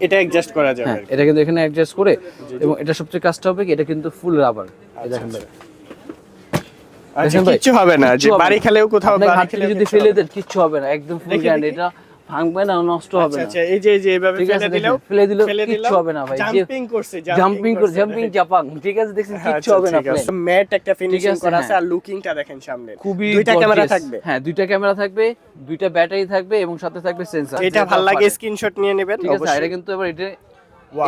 এটা অ্যাডজাস্ট করা যাবে হ্যাঁ এটা কিন্তু এখানে অ্যাডজাস্ট করে এবং এটা সবচেয়ে কাজটা হবে কি এটা কিন্তু ফুল রাবার দেখেন ভাই। আচ্ছা কিচ্ছু হবে না যে বাড়ি খেলেও কোথাও বাড়ি খেলে যদি ফেলে দেন কিচ্ছু হবে না একদম ফুল গ্যারান্টি এটা ভাঙবে না নষ্ট হবে আচ্ছা না। আচ্ছা এই যে এই যে এভাবে ফেলে দিলেও ফেলে দিলেও কিচ্ছু হবে না ভাই। জাম্পিং করছে জাম্পিং করছে জাম্পিং জাপাং ঠিক আছে দেখছেন কিচ্ছু হবে না আচ্ছা, ম্যাট একটা ফিনিশিং করা আছে হ্যাঁ। আর লুকিংটা দেখেন সামনে। খুবই দুইটা ক্যামেরা থাকবে। হ্যাঁ দুইটা ক্যামেরা থাকবে দুইটা ব্যাটারি থাকবে এবং সাথে থাকবে সেন্সর এটা ভালো লাগে স্ক্রিনশট নিয়ে নেবেন ঠিক আছে এটা কিন্তু এবার এটা.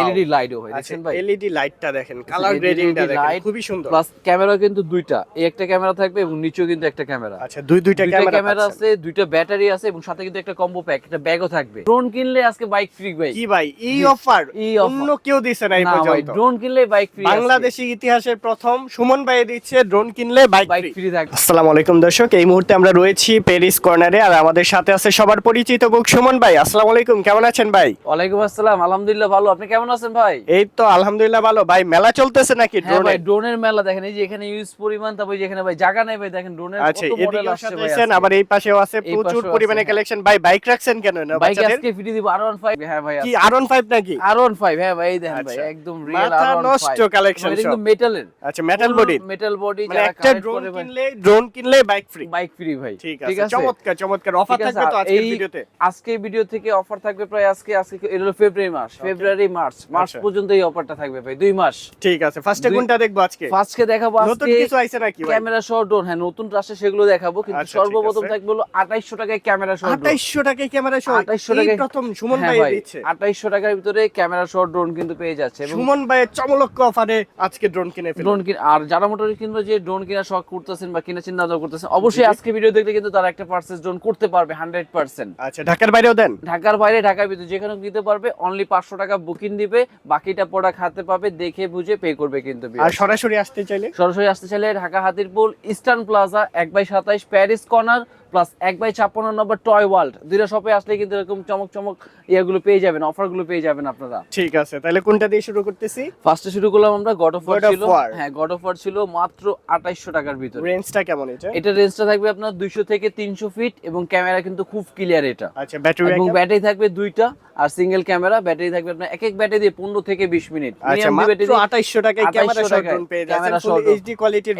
এলইডি লাইটও হয় আচ্ছা দেখছেন ভাই? এলইডি লাইটটা দেখেন কালার গ্রেডিংটা দেখেন খুবই সুন্দর। প্লাস ক্যামেরা কিন্তু দুইটা এই একটা ক্যামেরা থাকবে এবং নিচেও কিন্তু একটা ক্যামেরা আচ্ছা দুই দুইটা ক্যামেরা ক্যামেরা আছে দুইটা ব্যাটারি আছে এবং সাথে কিন্তু একটা কম্বো প্যাক একটা ব্যাগও থাকবে। ড্রোন কিনলে আজকে বাইক ফ্রি ভাই। কি ভাই এই অফার অন্য কেউ দিছে না এই পর্যন্ত। ড্রোন কিনলে বাইক ফ্রি বাংলাদেশি ইতিহাসের প্রথম সুমন ভাই দিচ্ছে ড্রোন কিনলে বাইক ফ্রি থাকবে। আসসালামু আলাইকুম দর্শক এই মুহূর্তে আমরা রয়েছি প্যারিস কর্নারে আর আমাদের সাথে আছে সবার পরিচিত বুক সুমন ভাই। আসসালামু আলাইকুম কেমন আছেন ভাই? ওয়ালাইকুম আসসালাম আলহামদুলিল্লাহ ভালো। আপনি কেমন আছেন ভাই? এই তো আলহামদুলিল্লাহ ভালো। ভাই মেলা চলতেছে নাকি হ্যাঁ ভাই ড্রোনের মেলা দেখেন এই যে এখানে ইউজ পরিমাণ তারপর যেখানে ভাই জায়গা নেই ভাই দেখেন ড্রোনের আচ্ছা কত মডেল এদিকেও আসছে ভাই আবার এই পাশেও আছে প্রচুর পরিমাণে। কালেকশন ভাই বাইক রাখছেন কেন না বাইক আজকে ফ্রি দিব আর ওয়ান ফাইভ হ্যাঁ ভাই কি আর ফাইভ নাকি? আর ওয়ান ফাইভ হ্যাঁ ভাই এই দেখেন ভাই আচ্ছা। একদম রিয়েল মাথা আর ওয়ান নষ্ট collection এটা কিন্তু সব। মেটালের আচ্ছা মেটাল বডি মেটাল বডি মানে একটা ড্রোন কিনলে ড্রোন কিনলে বাইক ফ্রি বাইক ফ্রি ভাই ঠিক আছে চমৎকার চমৎকার। অফার আছে, থাকবে তো আজকের ভিডিওতে। আজকে ভিডিও থেকে অফার থাকবে প্রায় আজকে আজকে এটা হলো ফেব্রুয়ারি মাস। ফেব্রুয়ারি মার্চ মার্চ আচ্ছা। পর্যন্ত এই অফারটা থাকবে ভাই দুই মাস। ঠিক আছে ফার্স্টে কোনটা দেখব আজকে? ফার্স্টকে দেখাবো নতুন কিছু আইছে নাকি ভাই? ক্যামেরা সহ ড্রোন হ্যাঁ নতুন রাষ্ট্রে সেগুলো দেখাবো কিন্তু আচ্ছা, সর্বপ্রথম। থাকবে হলো আঠাইশশো টাকায় ক্যামেরা সহ ড্রোন। 2800 টাকায় ক্যামেরা সহ 2800 টাকায়- প্রথম সুমন হ্যাঁ ভাই দিচ্ছে। আঠাইশশো টাকার ভিতরে ক্যামেরা সহ ড্রোন কিন্তু পেয়ে যাচ্ছে এবং সুমন ভাইয়ের চমলক্ষ অফারে আজকে ড্রোন কিনে ফেলুন ড্রোন কিন আর যারা মোটর কিনবে যে ড্রোন কিনা শখ করতেছেন বা কিনা চিন্তা ভাবনা করতেছেন অবশ্যই আজকে ভিডিও দেখলে কিন্তু তারা একটা পার্সেস ড্রোন করতে পারবে হান্ড্রেড পার্সেন্ট আচ্ছা ঢাকার বাইরেও দেন? ঢাকার বাইরে ঢাকার ভিতরে যেখানে দিতে পারবে অনলি পাঁচশো টাকা বুকিং দিবে বাকিটা প্রোডাক্ট হাতে পাবে দেখে বুঝে পে করবে কিন্তু আর সরাসরি আসতে চাইলে? সরাসরি আসতে চাইলে ঢাকা হাতিরপুল ইস্টার্ন প্লাজা এক বাই সাতাইশ প্যারিস কর্নার প্লাস এক বাই ছাপ্পান্ন নম্বর টয় ওয়ার্ল্ড দুইটা শপে আসলে কিন্তু এরকম চমক চমক ইয়েগুলো পেয়ে যাবেন অফারগুলো পেয়ে যাবেন আপনারা। ঠিক আছে তাহলে কোনটা দিয়ে শুরু করতেছি? ফার্স্টে শুরু করলাম আমরা গড অফ ওয়ার ছিল। হ্যাঁ গড অফ ওয়ার ছিল মাত্র আঠাইশশো টাকার ভিতরে। রেঞ্জটা কেমন এটা? এটা রেঞ্জটা থাকবে আপনার দুইশো থেকে তিনশো ফিট এবং ক্যামেরা কিন্তু খুব ক্লিয়ার এটা। আচ্ছা ব্যাটারি এবং ব্যাটারি থাকবে দুইটা আর সিঙ্গেল ক্যামেরা ব্যাটারি থাকবে আপনার এক এক ব্যাটারি দিয়ে পনেরো থেকে বিশ মিনিট আচ্ছা মাত্র 2800 টাকায় ক্যামেরা 2800 শট পেয়ে যাচ্ছেন ফুল এইচডি কোয়ালিটির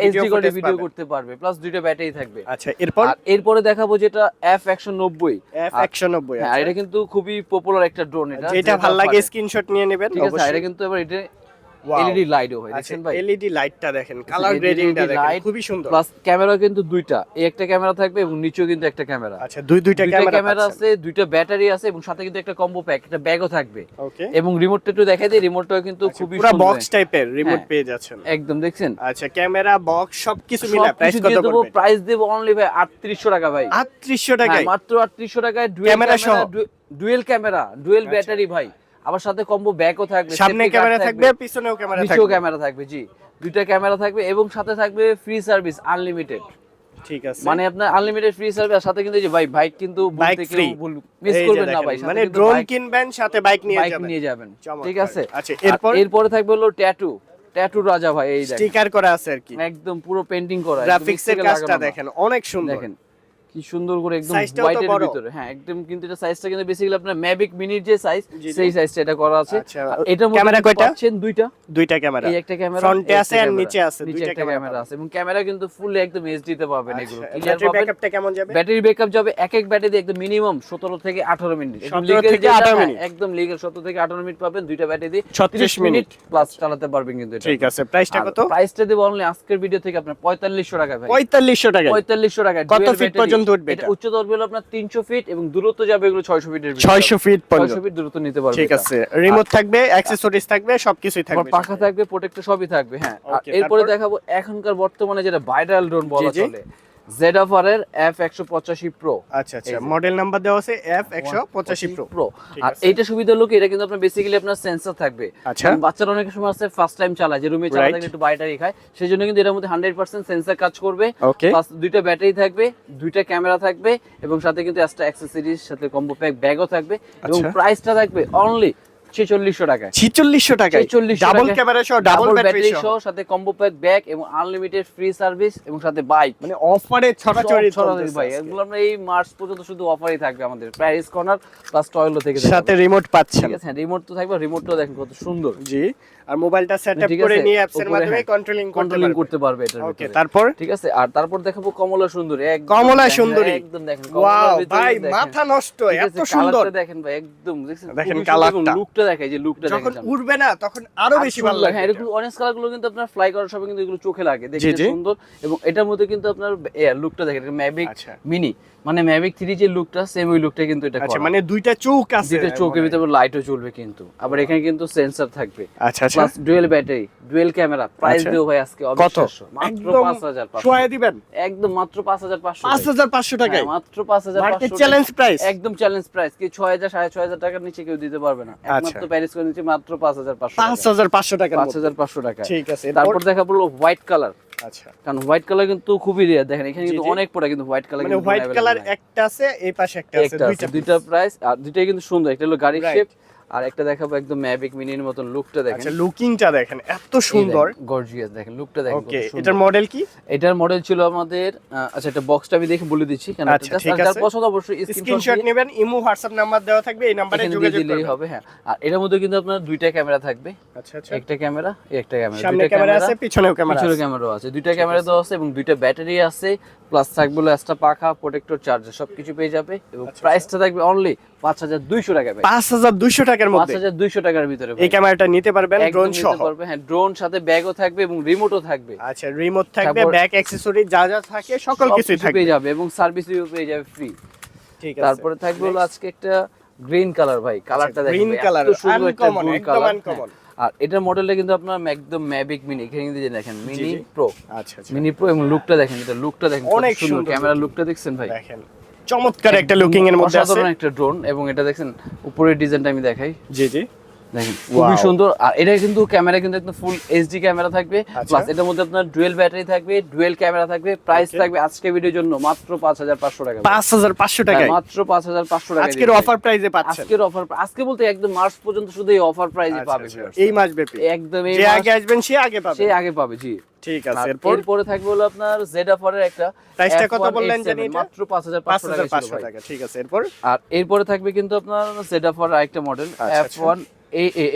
ভিডিও করতে পারবে প্লাস দুইটা ব্যাটারি থাকবে। আচ্ছা এরপর? এরপরে দেখাবো যেটা এফ একশো নব্বই। F190 হ্যাঁ আছে এটা কিন্তু খুবই পপুলার একটা ড্রোন এটা। ভালো লাগে স্ক্রিনশট নিয়ে নেবেন ঠিক আছে এটা কিন্তু এবার এটা। এলইডি লাইটও হয় আচ্ছা দেখছেন ভাই? এলইডি লাইটটা দেখেন কালার গ্রেডিংটা দেখেন খুবই সুন্দর। প্লাস ক্যামেরা কিন্তু দুইটা এই একটা ক্যামেরা থাকবে এবং নিচেও কিন্তু একটা ক্যামেরা আচ্ছা দুই দুইটা ক্যামেরা ক্যামেরা আছে দুইটা ব্যাটারি আছে এবং সাথে কিন্তু একটা কম্বো প্যাক একটা ব্যাগও থাকবে। ওকে এবং রিমোটটা একটু দেখাই দিই রিমোটটাও কিন্তু খুবই পুরো বক্স টাইপের রিমোট। পেয়ে যাচ্ছেন। একদম দেখছেন? আচ্ছা ক্যামেরা বক্স সবকিছু মিলে প্রাইস কত পড়বে? প্রাইস দেবো অনলি ভাই আটত্রিশশো টাকা ভাই। 3800 টাকায়? হ্যাঁ, মাত্র আটত্রিশশো টাকায় ডুয়েল ক্যামেরা সহ? ডুয়েল ক্যামেরা ডুয়েল আচ্ছা। ব্যাটারি ভাই। আবার সাথে কম্বো ব্যাকও থাকবে সামনে ক্যামেরা থাকবে পিছনেও ক্যামেরা থাকবে। ক্যামেরা থাকবে জি। দুইটা ক্যামেরা থাকবে এবং সাথে থাকবে ফ্রি সার্ভিস আনলিমিটেড ঠিক আছে। মানে আপনার আনলিমিটেড ফ্রি সার্ভিস আর সাথে কিন্তু এই যে ভাই বাইক কিন্তু বাইক ফ্রি মিস করবেন না ভাই মানে ড্রোন কিনবেন সাথে বাইক নিয়ে যাবেন। বাইক নিয়ে যাবেন। ঠিক আছে? আচ্ছা, এরপর? এরপরে থাকবে হলো ট্যাটু ট্যাটু রাজা ভাই এই দেখেন। স্টিকার করা আছে আর কি। একদম পুরো পেন্টিং করা একদম গ্রাফিক্স কাজটা দেখেন অনেক সুন্দর। দেখেন। কি সুন্দর করে একদম হোয়াইটের বড়। ভিতরে। হ্যাঁ একদম কিন্তু এটা সাইজটা কিন্তু বেসিক্যালি আপনার ম্যাভিক মিনির যে সাইজ। সেই সাইজটা এটা করা আছে। আচ্ছা, মধ্যে ক্যামেরা কয়টা? পাচ্ছেন দুইটা। দুইটা ক্যামেরা। এই একটা ক্যামেরা ফ্রন্টে আছে আর নিচে আছে দুইটা ক্যামেরা আছে। এবং ক্যামেরা কিন্তু ফুল একদম এইচডি তে পাবেন এগুলো। ক্লিয়ার ব্যাটারি পাবেন? ব্যাকআপটা কেমন যাবে? ব্যাটারি ব্যাকআপ যাবে এক এক ব্যাটারি একদম মিনিমাম 17 থেকে 18 মিনিট 17 থেকে 18 হ্যাঁ, মিনিট। একদম লিগ্যাল 17 থেকে 18 মিনিট পাবেন। দুইটা ব্যাটারি দিয়ে 36 মিনিট প্লাস চালাতে পারবেন কিন্তু এটা। ঠিক আছে প্রাইসটা কত? প্রাইসটা দেব অনলি আজকের ভিডিও থেকে আপনার 4500 টাকা ভাই। 4500 টাকা পঁয়তাল্লিশশো টাকা কত feet পর্যন্ত উঠবে এটা? উচ্চতা উঠবে হলো আপনার তিনশো ফিট এবং দূরত্ব যাবে এগুলো ছয়শো ফিটের 600 ফিট পর্যন্ত ছয়শো ফিট দূরত্ব নিতে পারবে ঠিক আছে। রিমোট থাকবে অ্যাকসেসরিজ থাকবে সবকিছুই থাকবে পাখা থাকবে প্রোটেক্টর সবই থাকবে হ্যাঁ। এরপরে দেখাবো এখনকার বর্তমানে যেটা ভাইরাল ড্রোন বলা। চলে। জেড এর এফ একশো পঁচাশি প্রো আচ্ছা আচ্ছা। মডেল নাম্বার দেওয়া আছে এফ একশো পঁচাশি প্রো প্রো আর এইটা সুবিধা হলো কি এটা কিন্তু আপনার বেসিক্যালি আপনার সেন্সর থাকবে। আচ্ছা। বাচ্চারা অনেক সময় আছে ফার্স্ট টাইম চালায় যে রুমে চালাতে. একটু বাইটারি খায়। সেই জন্য কিন্তু এটার মধ্যে হান্ড্রেড পার্সেন্ট সেন্সর কাজ করবে। প্লাস দুইটা ব্যাটারি থাকবে দুইটা ক্যামেরা থাকবে এবং সাথে কিন্তু একটা অ্যাক্সেসরিজ সাথে কম্বো প্যাক ব্যাগও থাকবে। এবং আচ্ছা। প্রাইসটা থাকবে অনলি ছেচল্লিশশো টাকায়। ছিচল্লিশশো টাকায়। 4600 ডাবল ক্যামেরা সহ ডাবল ডাবল ব্যাটারি ব্যাটারি সহ। সহ সাথে কম্বো প্যাক ব্যাগ এবং আনলিমিটেড ফ্রি সার্ভিস এবং সাথে বাইক মানে অফারে ছড়াছড়ি ছড়াছড়ি ভাই এগুলো আমরা এই মার্চ পর্যন্ত শুধু অফারই থাকবে আমাদের। প্যারিস কর্নার প্লাস টয়লো থেকে সাথে রিমোট পাচ্ছেন। ঠিক আছে রিমোট তো থাকবে রিমোটটাও দেখেন কত সুন্দর। জি আর মোবাইলটা সেটআপ করে নিয়ে অ্যাপস মাধ্যমে কন্ট্রোলিং কন্ট্রোলিং করতে করতে পারবে এটার ওকে তারপর? ঠিক আছে আর তারপর দেখাবো কমলা সুন্দরী একদম কমলা সুন্দরী। একদম দেখেন ওয়াও ভাই মাথা নষ্ট এত সুন্দর। দেখেন ভাই একদম দেখেন কালারটা। লুকটা দেখায় যে লুকটা যখন উড়বে না তখন আরও বেশি ভালো লাগে হ্যাঁ এরকম অরেঞ্জ কালারগুলো কিন্তু আপনার ফ্লাই করার সময় কিন্তু এগুলো চোখে লাগে দেখতে সুন্দর। এবং এটার মধ্যে কিন্তু আপনার লুকটা দেখে ম্যাভিক। মিনি মানে ম্যাভিক থ্রি যে লুকটা সেম ওই লুকটা কিন্তু এটা আচ্ছা মানে দুইটা চোখ আছে দুইটা চোখের ভিতরে লাইটও জ্বলবে কিন্তু। আবার এখানে কিন্তু সেন্সর থাকবে। আচ্ছা আচ্ছা। Plus dual battery dual camera price. দিও ভাই আজকে কত? মাত্র 5500 শোয়া দিবেন? একদম মাত্র 5500 পাঁচ হাজার পাঁচশো টাকায়। হ্যাঁ, মাত্র 5500 মার্কেট চ্যালেঞ্জ প্রাইস একদম চ্যালেঞ্জ প্রাইস কি 6000 6500 টাকার নিচে কেউ দিতে পারবে না। আচ্ছা। একমাত্র প্যারিস করে নিচে মাত্র 5500 পাঁচ হাজার পাঁচশো টাকার মধ্যে। 5500 টাকা ঠিক আছে তারপর দেখা পড়ল হোয়াইট কালার আচ্ছা। কারণ হোয়াইট কালার কিন্তু খুবই রেয়ার দেখেন এখানে কিন্তু অনেক পড়া কিন্তু হোয়াইট কালার মানে হোয়াইট কালার একটা আছে এই পাশে একটা আছে দুইটা দুইটা প্রাইস আর দুইটাই কিন্তু সুন্দর একটা হলো গাড়ির শেপ আর একটা দেখাবো একদম ম্যাভিক মিনির মতন লুকটা দেখেন। আচ্ছা লুকিংটা দেখেন এত সুন্দর। গর্জিয়াস দেখেন লুকটা দেখেন ওকে এটার মডেল কি? এটার মডেল ছিল আমাদের আচ্ছা এটা বক্সটা আমি দেখে বলে দিচ্ছি কেন আচ্ছা, ঠিক যার। পছন্দ অবশ্যই স্ক্রিনশট নেবেন ইমো হোয়াটসঅ্যাপ নাম্বার দেওয়া থাকবে এই নাম্বারে যোগাযোগ দিলেই হবে হ্যাঁ। আর এটার মধ্যে কিন্তু আপনার দুইটা ক্যামেরা থাকবে। আচ্ছা আচ্ছা। একটা ক্যামেরা একটা ক্যামেরা সামনে ক্যামেরা আছে পিছনেও ক্যামেরা আছে। ক্যামেরা আছে দুইটা ক্যামেরা দেওয়া আছে এবং দুইটা ব্যাটারি আছে। প্লাস থাকবে এক্সট্রা পাখা প্রোটেক্টর চার্জার সবকিছু পেয়ে যাবে এবং আচ্ছা, প্রাইসটা থাকবে অনলি পাঁচ হাজার দুইশো টাকা পাঁচ হাজার দুইশো টাকার পাঁচ মধ্যে হাজার দুইশো টাকার ভিতরে এই ক্যামেরাটা নিতে পারবেন ড্রোন সহ। পারবে হ্যাঁ ড্রোন সাথে ব্যাগও থাকবে এবং রিমোটও থাকবে। আচ্ছা রিমোট থাকবে ব্যাগ অ্যাকসেসরি যা যা থাকে সকল কিছুই কিছু থাকবে। পেয়ে যাবে এবং সার্ভিসও পেয়ে যাবে ফ্রি ঠিক আছে। তারপরে থাকবে হলো আজকে একটা গ্রিন কালার ভাই কালারটা দেখেন গ্রিন কালার আনকমন একদম আনকমন। আর এটার মডেলটা কিন্তু আপনার একদম ম্যাভিক মিনি এখানে কিন্তু দেখেন মিনি প্রো আচ্ছা আচ্ছা। মিনি প্রো এবং লুকটা দেখেন এটা লুকটা দেখেন অনেক সুন্দর ক্যামেরা লুকটা দেখছেন ভাই? দেখেন চমৎকার একটা লুকিং এর মধ্যে আছে। একটা ড্রোন এবং এটা দেখছেন উপরের ডিজাইনটা আমি দেখাই। জি জি। দেখেন খুবই সুন্দর। আর এটা কিন্তু ক্যামেরা কিন্তু একদম ফুল এইচডি ক্যামেরা থাকবে আচ্ছা। প্লাস এটার মধ্যে আপনার ডুয়েল ব্যাটারি থাকবে ডুয়েল ক্যামেরা থাকবে প্রাইস থাকবে আজকে ভিডিওর জন্য মাত্র পাঁচ হাজার পাঁচশো টাকা। পাঁচ হাজার পাঁচশো হ্যাঁ, মাত্র পাঁচ হাজার পাঁচশো টাকা আজকের অফার প্রাইজে পাচ্ছেন? আজকের অফার আজকে বলতে একদম মার্চ পর্যন্ত শুধু এই অফার প্রাইসে আচ্ছা, পাবে আচ্ছা। এই মাস ব্যাপী? একদম এই যে আগে আসবেন সে আগে পাবে? সে আগে পাবে জি। ঠিক আছে এরপর? থাকবে হলো আপনার জেড অফারের একটা প্রাইসটা কত বললেন জানি মাত্র পাঁচ হাজার পাঁচ পাঁচশো হাজার টাকা পাঁচশো ছিল ভাই। টাকা ঠিক আছে এরপর? আর এরপরে থাকবে কিন্তু আপনার জেড অফারের আরেকটা মডেল আচ্ছা, F one A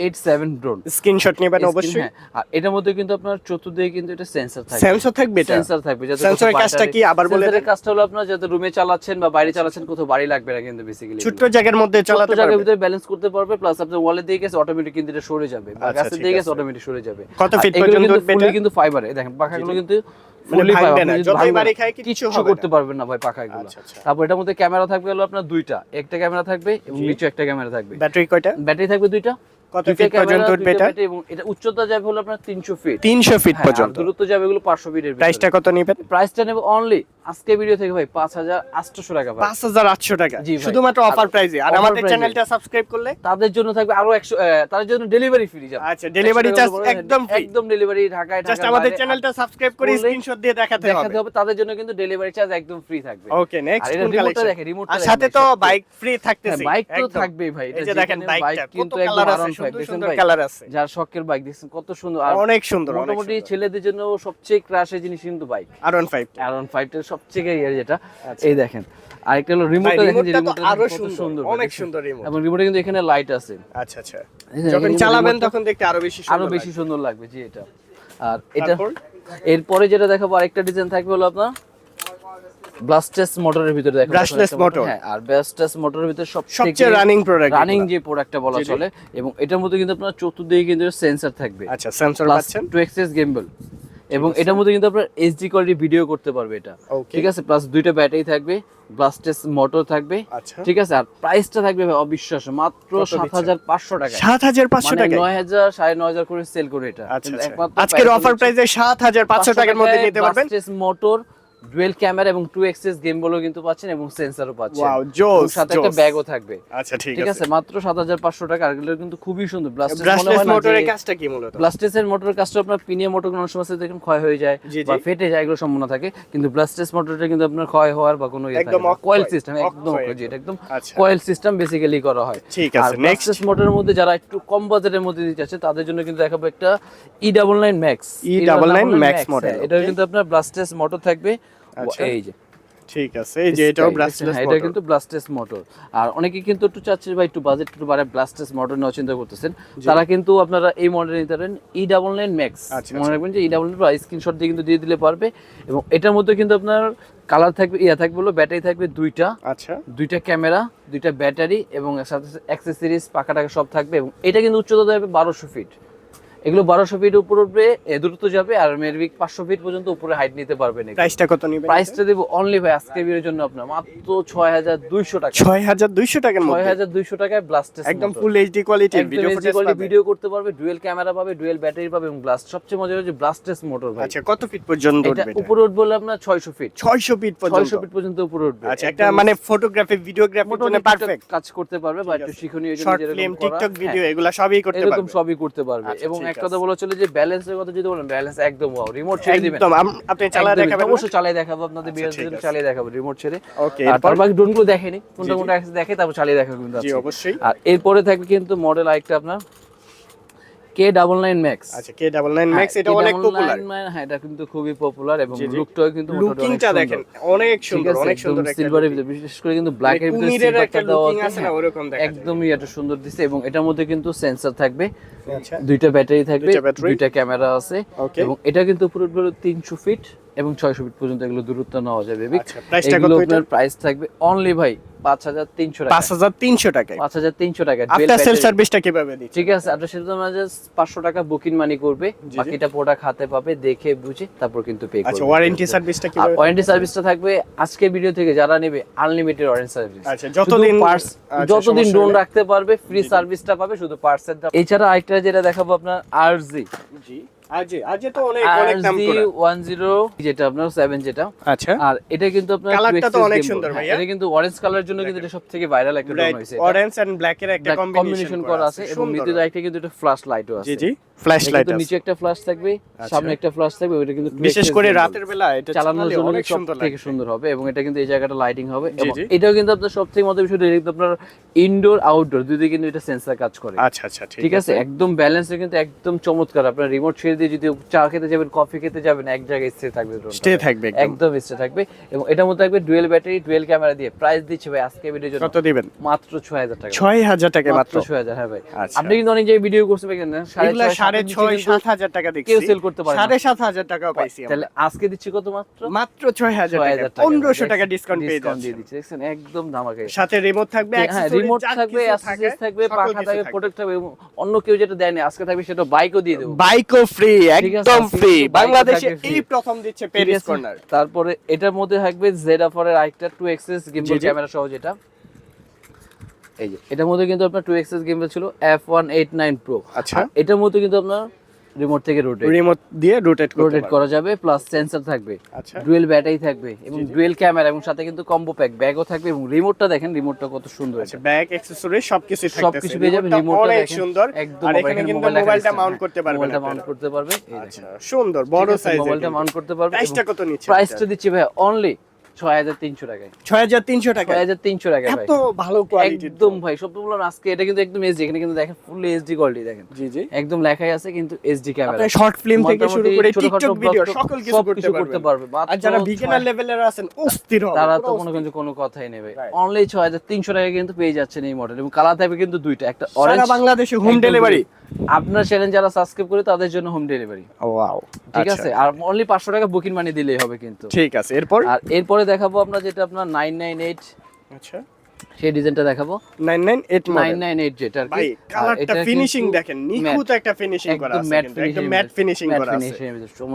eight seven drone screenshot নেবেন অবশ্যই। হ্যাঁ, আর এটার মধ্যে কিন্তু আপনার চতুর্দিকে কিন্তু এটা সেন্সর থাকবে। সেন্সর থাকবে এটা? সেন্সর থাকবে যাতে সেন্সরের কাজটা কি? আবার বলে সেন্সরের কাজটা হলো আপনার যাতে রুমে চালাচ্ছেন বা বাইরে চালাচ্ছেন কোথাও বাড়ি লাগবে না কিন্তু বেসিক্যালি ছোট্ট জায়গার মধ্যে চালাতে জায়গার ভিতরে ব্যালেন্স করতে পারবে প্লাস আপনার ওয়ালে দিয়ে গেছে অটোমেটিক কিন্তু এটা সরে যাবে। আচ্ছা, গাছের দিয়ে গেছে অটোমেটিক সরে যাবে। কত পর্যন্ত? কিন্তু ফাইবারে দেখেন পাখাগুলো কিন্তু মানে করতে পারবেন না ভাই পাখাগুলো আচ্ছা, আচ্ছা। তারপর এটার মধ্যে ক্যামেরা থাকবে হলো আপনার দুইটা একটা ক্যামেরা থাকবে এবং। নিচে একটা ক্যামেরা থাকবে। ব্যাটারি কয়টা? ব্যাটারি থাকবে দুইটা। কত ফিট পর্যন্ত উঠবে এটা এবং এটা উচ্চতা যাবে হলো আপনার তিনশো ফিট তিনশো ফিট পর্যন্ত। দূরত্ব যাবে এগুলো পাঁচশো ফিটের প্রাইসটা কত নেবেন? প্রাইসটা নেবে অনলি আজকে ভিডিও থেকে ভাই পাঁচ হাজার আটশোশো টাকা ভাই। পাঁচ হাজার আটশো টাকা। জি শুধুমাত্র অফার প্রাইজে আর আমাদের চ্যানেলটা সাবস্ক্রাইব করলে? তাদের জন্য থাকবে আরও একশো আহ, তাদের জন্য ডেলিভারি ফ্রি যাবে আচ্ছা ডেলিভারি চার্জ একদম ফ্রি একদম ডেলিভারি ঢাকায় জাস্ট আমাদের চ্যানেলটা সাবস্ক্রাইব করে স্ক্রিনশট দিয়ে দেখাতে দেখাতে হবে। হবে তাদের জন্য কিন্তু ডেলিভারি চার্জ একদম ফ্রি থাকবে। ওকে নেক্সট আর কোন রিমোটটা দেখে রিমোটটা আর সাথে তো বাইক ফ্রি থাকতেছে। বাইক তো একদম। থাকবেই ভাই। এই যে দেখেন বাইকটা কত কালার আছে সুন্দর সুন্দর কালার আছে। যার শখের বাইক দেখছেন কত সুন্দর। আর অনেক সুন্দর মোটামুটি ছেলেদের জন্য সবচেয়ে ক্রাশের জিনিস কিন্তু বাইক আর ওয়ান ফাইভ অ্যারন ফাইভটার সবচেয়ে ইয়ে যেটা আচ্ছা। এই দেখেন। আরেকটা হলো রিমোটটা দেখেন যে রিমোটটা আরও সুন্দর অনেক সুন্দর রিমোট এবং রিমোটে কিন্তু এখানে লাইট আছে। আচ্ছা আচ্ছা। যখন চালাবেন তখন দেখতে আরও বেশি আরও বেশি সুন্দর লাগবে জি এটা। আর এটা এরপরে যেটা দেখাবো আরেকটা ডিজাইন থাকবে হলো আপনার ব্লাস্টেস মোটরের ভিতরে দেখো motor। হ্যাঁ আর ব্লাস্টেস মোটরের ভিতরে সবচেয়ে রানিং প্রোডাক্ট রানিং যে প্রোডাক্টটা বলা। চলে এবং এটার মধ্যে কিন্তু আপনার চতুর্দিকে কিন্তু সেন্সর থাকবে। আচ্ছা সেন্সর পাচ্ছেন? টু এক্সেস গেমবল এবং এটার মধ্যে কিন্তু আপনার এইচডি কোয়ালিটি ভিডিও করতে পারবে এটা। ঠিক আছে? প্লাস দুইটা ব্যাটারি থাকবে ব্লাস্টেস মোটর থাকবে। আচ্ছা। ঠিক আছে? আর প্রাইসটা থাকবে ভাই অবিশ্বাস্য। মাত্র সাত? হাজার পাঁচশো টাকা সাত হাজার পাঁচশো মানে টাকা নয় হাজার সাড়ে নয় হাজার করে সেল করে এটা। আচ্ছা আচ্ছা। আজকের অফার প্রাইসে সাত হাজার পাঁচশো টাকার মধ্যে নিতে পারবেন। মোটর ডুয়েল ক্যামেরা এবং টু এক্সেস গেম বলও কিন্তু পাচ্ছেন এবং সেন্সারও পাচ্ছেন। ওয়াও জোস সাথে একটা ব্যাগও থাকবে। আচ্ছা ঠিক ঠিক আছে। মাত্র সাত হাজার পাঁচশো টাকা আর এগুলো কিন্তু খুবই সুন্দর। ব্লাস্টেস মোটরের কাজটা কি মূলত? ব্লাস্টেসের মোটরের কাজটা আপনার পিনিয়া মোটর কোনো সময় দেখুন ক্ষয় হয়ে যায় বা ফেটে যায় এগুলো সম্ভাবনা থাকে। কিন্তু ব্লাস্টেস মোটরটা কিন্তু আপনার ক্ষয় হওয়ার বা কোনো ইয়ে একদম কয়েল সিস্টেম একদম এটা একদম। কয়েল সিস্টেম বেসিক্যালি করা হয়। ঠিক আর আছে নেক্সট মোটরের মধ্যে যারা একটু কম বাজেটের মধ্যে দিতে চাচ্ছে তাদের জন্য কিন্তু দেখাবো একটা E double nine max E99 Max model, এটা কিন্তু আপনার ব্লাস্টেস মোটর থাকবে। এই যে। ঠিক আছে এই যে এটাও ব্রাশলেস হ্যাঁ, এটা কিন্তু মোটর আর অনেকে কিন্তু একটু চাচ্ছে ভাই একটু বাজেট একটু বাড়ায় মোটর নেওয়ার চিন্তা করতেছেন। তারা কিন্তু আপনারা এই মডেল নিতে পারেন ই ডাবল নাইন ম্যাক্স আচ্ছা, মনে রাখবেন যে ই ডাবল নাইন স্ক্রিনশট দিয়ে কিন্তু দিয়ে দিলে পারবে। এবং এটার মধ্যে কিন্তু আপনার কালার থাকবে ইয়া থাকবে হলো ব্যাটারি থাকবে দুইটা। আচ্ছা। দুইটা ক্যামেরা দুইটা ব্যাটারি এবং সাথে অ্যাক্সেসরিজ পাকা টাকা সব থাকবে এবং এটা কিন্তু উচ্চতা যাবে বারোশো ফিট এগুলো বারোশো ফিট উপর উঠবে এ দ্রুত যাবে আর মেরবিক পাঁচশো ফিট পর্যন্ত উপরে হাইট নিতে পারবেন প্রাইসটা কত নিবেন প্রাইসটা দেবো অনলি ভাই আজকে ভিডিওর জন্য আপনার মাত্র ছয় হাজার দুইশো টাকা। ছয় হাজার দুইশো টাকার ছয় হাজার দুইশো টাকায় ব্লাস্টেস একদম ফুল এইচডি কোয়ালিটির ভিডিও পাবেন ভিডিও করতে পারবে ডুয়েল ক্যামেরা পাবে ডুয়েল ব্যাটারি পাবে এবং ব্লাস্ট সবচেয়ে মজা হচ্ছে ব্লাস্টেস মোটর ভাই। আচ্ছা কত ফিট পর্যন্ত উঠবে উপরে উঠবে হলো আপনার ছয়শো ফিট 600 ফিট পর্যন্ত। ছয়শো ফিট পর্যন্ত উপরে উঠবে। আচ্ছা একটা মানে ফটোগ্রাফি ভিডিওগ্রাফির জন্য পারফেক্ট কাজ করতে পারবে বা একটু শিক্ষণীয় জন্য শর্ট যেরকম ফিল্ম টিকটক ভিডিও এগুলা সবই করতে এরকম পারবে। সবই করতে পারবে আচ্ছা, এবং এক কথা। বলা চলে যে ব্যালেন্সের কথা যদি বলেন ব্যালেন্স একদম ওয়াও রিমোট ছেড়ে দিবেন। একদম আপনি চালা দেখাবেন অবশ্যই চালিয়ে দেখাবো আপনাদের আচ্ছা, বিয়ের আছে। চালিয়ে দেখাবো রিমোট ছেড়ে। ওকে আর এরপর? বাকি ড্রোনগুলো দেখেনি কোনটা কোনটা দেখে তারপর চালিয়ে দেখাবো কিন্তু জি অবশ্যই। আর এরপরে থাকবে কিন্তু মডেল আইকটা আপনার কে ডাবল নাইন ম্যাক্স আচ্ছা কে ডাবল নাইন ম্যাক্স এটা অনেক পপুলার হ্যাঁ এটা কিন্তু খুবই পপুলার এবং। লুকটাও কিন্তু লুকিংটা দেখেন অনেক সুন্দর অনেক সুন্দর সিলভারের ভিতরে বিশেষ করে কিন্তু ব্ল্যাক এর মানে ভিতরে কুমিরের একটা লুকিং আছে না ওরকম দেখা একদমই এটা সুন্দর দিছে এবং এটার মধ্যে কিন্তু সেন্সর থাকবে। আচ্ছা। দুইটা ব্যাটারি থাকবে দুইটা ক্যামেরা আছে এবং এটা কিন্তু পুরো পুরো তিনশো ফিট এবং ছয়শো ফিট পর্যন্ত এগুলো দূরত্ব নেওয়া যাবে আচ্ছা, এগুলো আপনার প্রাইস থাকবে অনলি ভাই পাঁচ হাজার তিনশো টাকা। পাঁচ হাজার তিনশো টাকায়। পাঁচ হাজার তিনশো টাকা। আফটার সেল সার্ভিসটা কীভাবে দিচ্ছে? ঠিক আছে আপনার সেটা তোমার পাঁচশো টাকা বুকিং মানি করবে। বাকিটা প্রোডাক্ট হাতে পাবে দেখে বুঝে তারপর কিন্তু পে আচ্ছা করবে। ওয়ারেন্টি সার্ভিসটা কীভাবে ওয়ারেন্টি সার্ভিসটা থাকবে আজকের ভিডিও থেকে যারা নেবে আনলিমিটেড ওয়ারেন্টি সার্ভিস আচ্ছা, যতদিন পার্টস আচ্ছা, যতদিন ড্রোন রাখতে পারবে ফ্রি সার্ভিসটা পাবে শুধু পার্টসের দাম। এছাড়া আরেকটা যেটা দেখাবো আপনার আরজি জি। আজে আজে তো অনেক অনেক নাম আরজি করা। ওয়ান জিরো যেটা আপনার সেভেন যেটা। আচ্ছা। আর এটা কিন্তু আপনার কালারটা তো অনেক সুন্দর হ্যাঁ, ভাইয়া। এটা কিন্তু অরেঞ্জ জন্য কিন্তু এটা সবথেকে ভাইরাল একটা এটা। অরেঞ্জ এন্ড ব্ল্যাক এর একটা কম্বিনেশন করা আছে। এবং নিচে একটা কিন্তু একটা ফ্ল্যাশ লাইটও আছে। জি। জি ফ্ল্যাশ লাইট কিন্তু নিচে একটা ফ্ল্যাশ থাকবে সামনে একটা ফ্ল্যাশ থাকবে ওটা কিন্তু বিশেষ করে রাতের বেলা এটা চালানোর জন্য অনেক সুন্দর থেকে সুন্দর হবে এবং এটা কিন্তু এই জায়গাটা লাইটিং হবে এবং এটাও কিন্তু আপনার সব থেকে মজার বিষয় এটা কিন্তু আপনার ইনডোর আউটডোর দুই দিকে কিন্তু এটা সেন্সর কাজ করে। আচ্ছা আচ্ছা ঠিক আছে? একদম ব্যালেন্সে কিন্তু একদম চমৎকার। আপনার রিমোট ছেড়ে দিয়ে যদি চা খেতে যাবেন কফি খেতে যাবেন এক জায়গায় স্থির থাকবে। স্টে থাকবে একদম। স্টে থাকবে। এবং এটার মধ্যে থাকবে ডুয়েল ব্যাটারি ডুয়েল ক্যামেরা দিয়ে। প্রাইস দিচ্ছে ভাই আজকে ভিডিওর জন্য। কত দিবেন? মাত্র ছয় হাজার টাকা। ছয় হাজার টাকা মাত্র মাত্র? ছয় হাজার হ্যাঁ ভাই। আচ্ছা। আপনি কিন্তু অনেক জায়গায় ভিডিও করছেন ভাই এগুলা সাড়ে ছয় টাকা দেখছি কেউ sell করতে পারে না। সাড়ে সাত হাজার টাকাও পাইছি তাহলে আজকে দিচ্ছি কত মাত্র? মাত্র ছয় হাজার ছয় টাকা। হাজার টাকা ডিসকাউন্ট পেয়ে ডিসকাউন্ট যাচ্ছে। দিয়ে দিচ্ছে দেখছেন? একদম ধামাকা। সাথে রিমোট থাকবে হ্যাঁ রিমোট থাকবে কিছু অ্যাক্সেসরিজ থাকবে পাখা থাকবে প্রোটেক্ট থাকবে অন্য কেউ যেটা দেয়নি আজকে থাকবে সেটা বাইকও দিয়ে দেবো বাইকও ফ্রি একদম ফ্রি বাংলাদেশে এই প্রথম দিচ্ছে আছে? কর্নার তারপরে এটার মধ্যে থাকবে জেড অফারের আরেকটা টু এক্সেস গিম্বল জি, জি। ক্যামেরা সহ যেটা এই যে এটার মধ্যে কিন্তু আপনার টু এক্সেস গিম্বল ছিল F one eight nine pro আচ্ছা। এটার মধ্যে কিন্তু আপনার রিমোট থেকে রোটেট রিমোট দিয়ে রোটেট রোটেট করা যাবে প্লাস সেন্সর থাকবে আচ্ছা। ডুয়েল ব্যাটারি থাকবে এবং ডুয়েল ক্যামেরা এবং সাথে কিন্তু কম্বো প্যাক ব্যাগও থাকবে এবং রিমোটটা দেখেন রিমোটটা কত সুন্দর আচ্ছা ব্যাগ অ্যাকসেসরি সবকিছু থাকতেছে। সবকিছু পেয়ে যাবেন রিমোটটা অনেক দেখেন সুন্দর। একদম আর এখানে এখানে কিন্তু মোবাইলটা মাউন্ট করতে পারবে মোবাইলটা মাউন্ট করতে পারবে আচ্ছা সুন্দর বড় সাইজের মোবাইলটা মাউন্ট করতে পারবে প্রাইসটা কত নিচ্ছে প্রাইসটা দিচ্ছি ভাই অনলি ছয় হাজার তিনশো টাকায়। ছয় হাজার তিনশো টাকা ছয় হাজার তিনশো টাকায় এত ভালো কোয়ালিটির একদম ভাই সব বললাম আজকে এটা কিন্তু একদম এইচডি এখানে কিন্তু দেখেন ফুল এইচডি কোয়ালিটি দেখেন। জি জি। একদম লেখাই আছে কিন্তু এইচডি ক্যামেরা আপনি শর্ট ফিল্ম থেকে শুরু করে টিকটক ভিডিও সকল কিছু করতে কিছু করতে পারবেন। পারবে। আর যারা বিগিনার লেভেলের আছেন অস্থির হবে তারা তো মনে কোনো কথাই নেবে। অনলি ছয় হাজার তিনশো টাকা কিন্তু পেয়ে যাচ্ছেন এই মডেল এবং কালার থাকবে কিন্তু দুইটা একটা অরেঞ্জ বাংলাদেশে হোম ডেলিভারি আপনার চ্যানেল যারা সাবস্ক্রাইব করে তাদের জন্য হোম ডেলিভারি ওয়াও ঠিক আছে? আর অনলি পাঁচশো টাকা বুকিং মানি দিলেই হবে কিন্তু। আচ্ছা। ঠিক আছে এরপর? আর এরপরে দেখাবো আপনার যেটা আপনার নাইন নাইন এইট আচ্ছা। সেই ডিজাইনটা দেখাবো। 998 নাইন মডেল নাইন এইট যেটা আর কি। কালারটা এটা ফিনিশিং দেখেন নিখুঁত একটা ফিনিশিং করা আছে একদম ম্যাট ফিনিশিং করা আছে।